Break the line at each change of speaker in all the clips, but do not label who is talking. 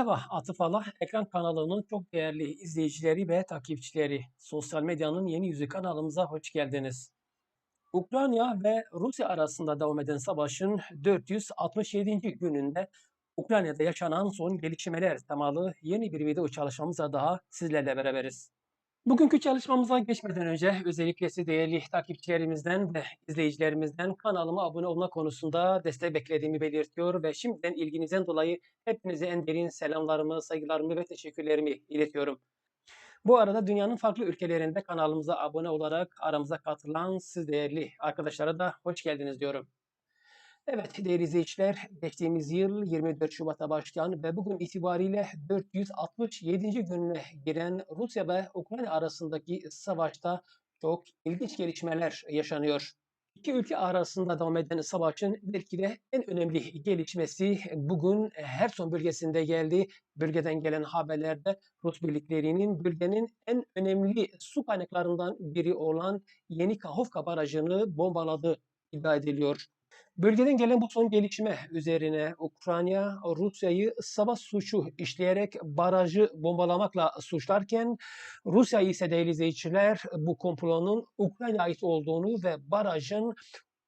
Merhaba Atıf Allah, ekran kanalının çok değerli izleyicileri ve takipçileri. Sosyal medyanın yeni yüzü kanalımıza hoş geldiniz. Ukrayna ve Rusya arasında devam eden savaşın 467. gününde Ukrayna'da yaşanan son gelişmeler temalı yeni bir video çalışmamıza daha sizlerle beraberiz. Bugünkü çalışmamıza geçmeden önce özellikle siz değerli takipçilerimizden ve izleyicilerimizden kanalıma abone olma konusunda destek beklediğimi belirtiyor ve şimdiden ilginizden dolayı hepinize en derin selamlarımı, saygılarımı ve teşekkürlerimi iletiyorum. Bu arada dünyanın farklı ülkelerinde kanalımıza abone olarak aramıza katılan siz değerli arkadaşlara da hoş geldiniz diyorum. Evet değerli izleyiciler, geçtiğimiz yıl 24 Şubat'a başlayan ve bugün itibariyle 467. gününe giren Rusya ve Ukrayna arasındaki savaşta çok ilginç gelişmeler yaşanıyor. İki ülke arasında devam eden savaşın belki de en önemli gelişmesi bugün Herson bölgesinde geldi. Bölgeden gelen haberlerde Rus birliklerinin bölgenin en önemli su kaynaklarından biri olan Yeni Kahovka Barajı'nı bombaladı iddia ediliyor. Bölgeden gelen bu son gelişme üzerine Ukrayna Rusya'yı savaş suçu işleyerek barajı bombalamakla suçlarken Rusya ise değerli izleyiciler bu komplonun Ukrayna ait olduğunu ve barajın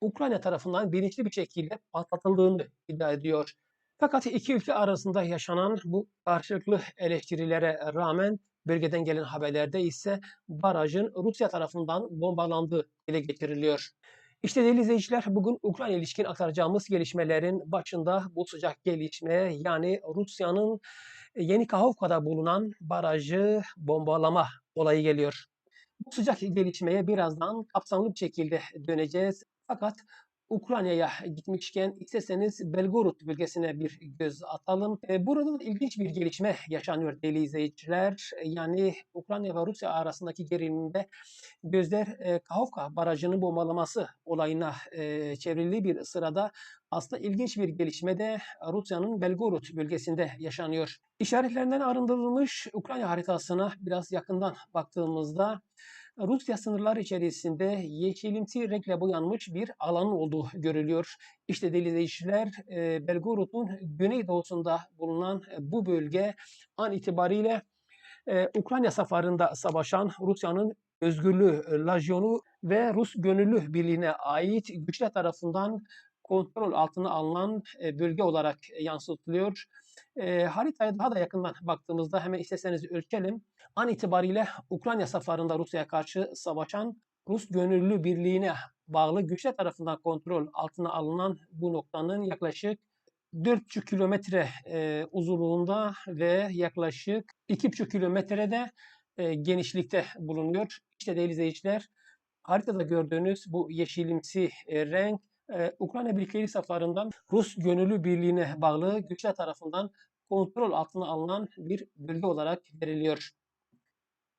Ukrayna tarafından bilinçli bir şekilde patlatıldığını iddia ediyor. Fakat iki ülke arasında yaşanan bu karşılıklı eleştirilere rağmen bölgeden gelen haberlerde ise barajın Rusya tarafından bombalandığı dile getiriliyor. İşte değerli izleyiciler bugün Ukrayna ilişkin aktaracağımız gelişmelerin başında bu sıcak gelişme yani Rusya'nın Yeni Kahovka'da bulunan barajı bombalama olayı geliyor. Bu sıcak gelişmeye birazdan kapsamlı bir şekilde döneceğiz. Fakat Ukrayna'ya gitmişken isterseniz Belgorod bölgesine bir göz atalım. E, burada ilginç bir gelişme yaşanıyor değerli izleyiciler. Yani Ukrayna ve Rusya arasındaki gerilimde gözler e, Kahovka barajının bombalaması olayına e, çevrildiği bir sırada aslında ilginç bir gelişme de Rusya'nın Belgorod bölgesinde yaşanıyor. İşaretlerinden arındırılmış Ukrayna haritasına biraz yakından baktığımızda Rusya sınırları içerisinde yeşilimsi renkle boyanmış bir alan olduğu görülüyor. İşte değerli izleyiciler e, Belgorod'un güneydoğusunda bulunan bu bölge an itibariyle e, Ukrayna safarında savaşan Rusya'nın Özgürlüğü Lajyonu ve Rus Gönüllü Birliği'ne ait güçler tarafından kontrol altına alınan e, bölge olarak yansıtılıyor. E, haritaya daha da yakından baktığımızda hemen isterseniz ölçelim. An itibariyle Ukrayna safarında Rusya'ya karşı savaşan Rus Gönüllü Birliği'ne bağlı güçler tarafından kontrol altına alınan bu noktanın yaklaşık 4,5 kilometre uzunluğunda ve yaklaşık 2,5 kilometrede e, genişlikte bulunuyor. İşte değerli izleyiciler haritada gördüğünüz bu yeşilimsi renk e, Ukrayna birlikleri saflarından Rus Gönüllü Birliği'ne bağlı güçler tarafından kontrol altına alınan bir bölge olarak veriliyor.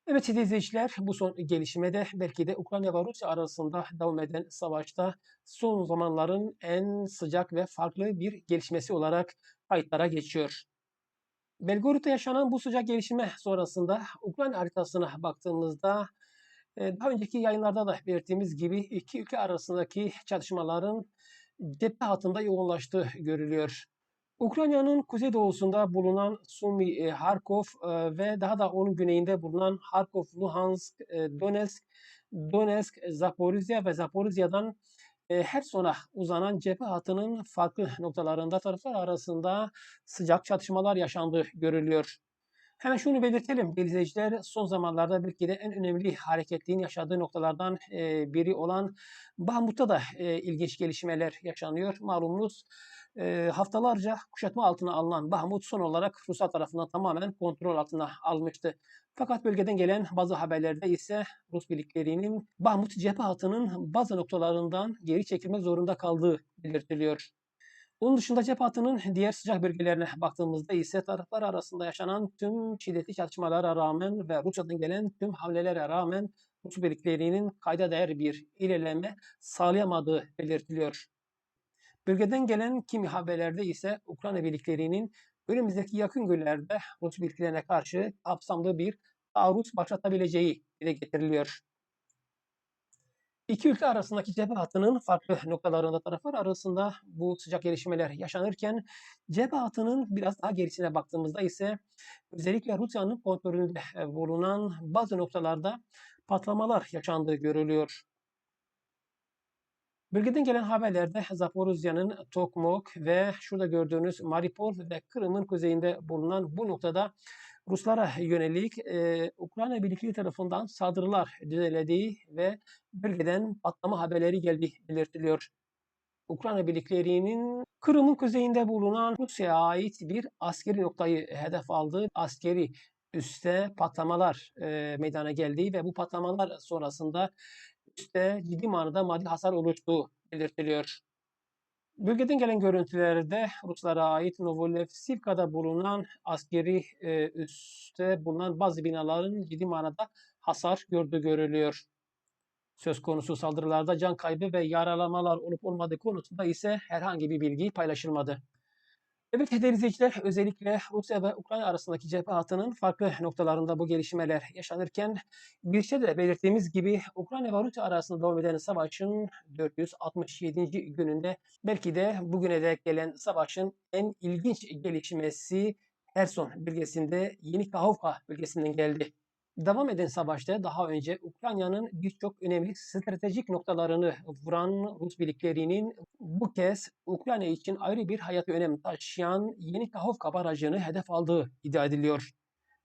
Evet izleyiciler bu son gelişmede belki de Ukrayna ve Rusya arasında devam eden savaşta son zamanların en sıcak ve farklı bir gelişmesi olarak kayıtlara geçiyor. Belgorod'da yaşanan bu sıcak gelişme sonrasında Ukrayna haritasına baktığımızda daha önceki yayınlarda da belirttiğimiz gibi iki ülke arasındaki çatışmaların cephe hattında yoğunlaştığı görülüyor. Ukrayna'nın kuzeydoğusunda bulunan Sumy, e, Harkov ve daha da onun güneyinde bulunan Harkov, Luhansk, Donetsk, Donetsk, Zaporizya ve Zaporizya'dan e, her sona uzanan cephe hattının farklı noktalarında taraflar arasında sıcak çatışmalar yaşandığı görülüyor. Hemen şunu belirtelim izleyiciler son zamanlarda belki de en önemli hareketliğin yaşadığı noktalardan e, biri olan Bahmut'ta da e, ilginç gelişmeler yaşanıyor. Malumunuz e, haftalarca kuşatma altına alınan Bahmut son olarak Rusya tarafından tamamen kontrol altına almıştı. Fakat bölgeden gelen bazı haberlerde ise Rus birliklerinin Bahmut cephe hattının bazı noktalarından geri çekilmek zorunda kaldığı belirtiliyor. Bunun dışında cephe hattının diğer sıcak bölgelerine baktığımızda ise taraflar arasında yaşanan tüm şiddetli çatışmalara rağmen ve Rusya'dan gelen tüm hamlelere rağmen Rus birliklerinin kayda değer bir ilerleme sağlayamadığı belirtiliyor. Bölgeden gelen kimi haberlerde ise Ukrayna birliklerinin önümüzdeki yakın günlerde Rus birliklerine karşı kapsamlı bir taarruz başlatabileceği dile getiriliyor. İki ülke arasındaki cephe hattının farklı noktalarında taraflar arasında bu sıcak gelişmeler yaşanırken cephe hattının biraz daha gerisine baktığımızda ise özellikle Rusya'nın kontrolünde e, bulunan bazı noktalarda patlamalar yaşandığı görülüyor. Bölgeden gelen haberlerde Zaporizhya'nın Tokmok ve şurada gördüğünüz Mariupol ve Kırım'ın kuzeyinde bulunan bu noktada Ruslara yönelik e, Ukrayna birlikleri tarafından saldırılar düzenlediği ve bölgeden patlama haberleri geldiği belirtiliyor. Ukrayna birliklerinin Kırım'ın kuzeyinde bulunan Rusya'ya ait bir askeri noktayı hedef aldığı askeri üste patlamalar e, meydana geldiği ve bu patlamalar sonrasında üste ciddi manada maddi hasar oluştuğu belirtiliyor. Bölgeden gelen görüntülerde Ruslara ait Novolevsivka'da bulunan askeri e, üste bulunan bazı binaların ciddi manada hasar gördüğü görülüyor. Söz konusu saldırılarda can kaybı ve yaralamalar olup olmadığı konusunda ise herhangi bir bilgi paylaşılmadı. Evet değerli izleyiciler özellikle Rusya ve Ukrayna arasındaki cephe hattının farklı noktalarında bu gelişmeler yaşanırken bir şey de belirttiğimiz gibi Ukrayna ve Rusya arasında devam eden savaşın 467. gününde belki de bugüne dek gelen savaşın en ilginç gelişmesi Herson bölgesinde Yeni Kahovka bölgesinden geldi. Devam eden savaşta daha önce Ukrayna'nın birçok önemli stratejik noktalarını vuran Rus birliklerinin bu kez Ukrayna için ayrı bir hayati önem taşıyan Yeni Kahovka barajını hedef aldığı iddia ediliyor.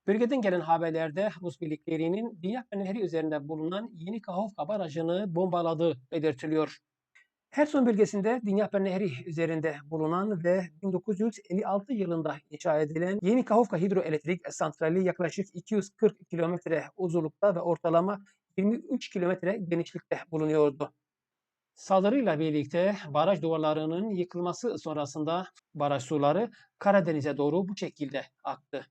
Bölgeden gelen haberlerde Rus birliklerinin Dünya Nehri üzerinde bulunan Yeni Kahovka barajını bombaladığı belirtiliyor. Herson bölgesinde Dnipro Nehri üzerinde bulunan ve 1956 yılında inşa edilen Yeni Kahovka Hidroelektrik Santrali yaklaşık 240 kilometre uzunlukta ve ortalama 23 kilometre genişlikte bulunuyordu. Saldırıyla birlikte baraj duvarlarının yıkılması sonrasında baraj suları Karadeniz'e doğru bu şekilde aktı.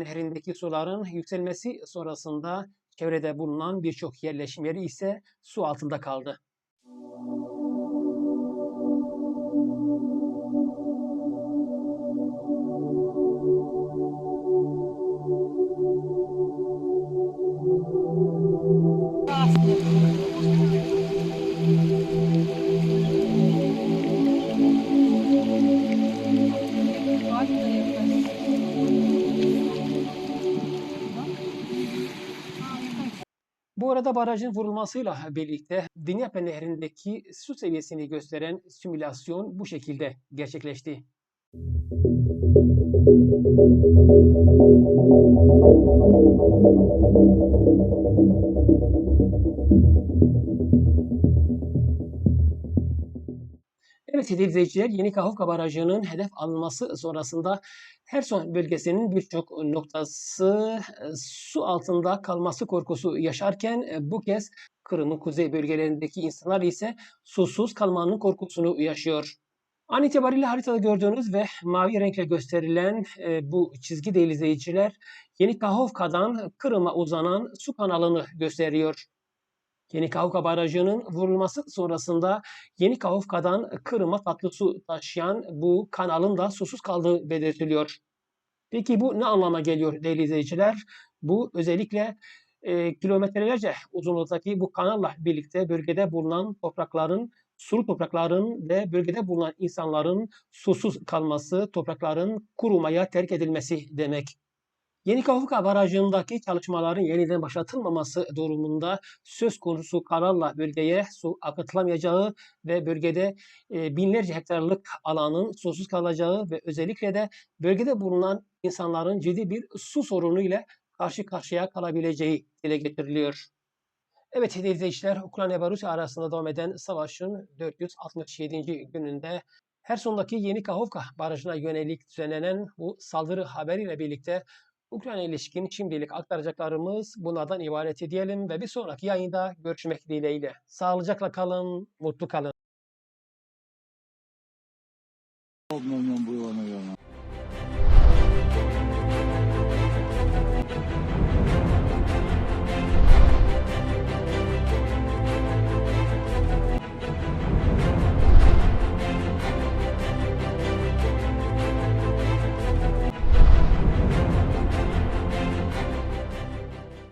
Nehri'ndeki suların yükselmesi sonrasında çevrede bulunan birçok yerleşim yeri ise su altında kaldı. Bu arada barajın vurulmasıyla birlikte Dnipro Nehri'ndeki su seviyesini gösteren simülasyon bu şekilde gerçekleşti. Evet sevgili izleyiciler, Yeni Kahovka Barajı'nın hedef alınması sonrasında Herson bölgesinin birçok noktası e, su altında kalması korkusu yaşarken e, bu kez Kırım'ın kuzey bölgelerindeki insanlar ise susuz kalmanın korkusunu yaşıyor. An itibariyle haritada gördüğünüz ve mavi renkle gösterilen e, bu çizgi değil izleyiciler, Yeni Kahovka'dan Kırım'a uzanan su kanalını gösteriyor. Yeni Kahovka Barajı'nın vurulması sonrasında Yeni Kahovka'dan Kırım'a tatlı su taşıyan bu kanalın da susuz kaldığı belirtiliyor. Peki bu ne anlama geliyor değerli izleyiciler? Bu özellikle e, kilometrelerce uzunluktaki bu kanalla birlikte bölgede bulunan toprakların, sulu toprakların ve bölgede bulunan insanların susuz kalması, toprakların kurumaya terk edilmesi demek. Yeni Kavuka Barajı'ndaki çalışmaların yeniden başlatılmaması durumunda söz konusu kararla bölgeye su akıtılamayacağı ve bölgede e, binlerce hektarlık alanın susuz kalacağı ve özellikle de bölgede bulunan insanların ciddi bir su sorunu ile karşı karşıya kalabileceği dile getiriliyor. Evet izleyiciler, Ukrayna ve Rusya arasında devam eden savaşın 467. gününde Herson'daki Yeni Kahovka Barajı'na yönelik düzenlenen bu saldırı haberiyle birlikte Ukrayna ilişkin şimdilik aktaracaklarımız bunlardan ibareti diyelim ve bir sonraki yayında görüşmek dileğiyle. Sağlıcakla kalın, mutlu kalın.
Olmuyor bu olanı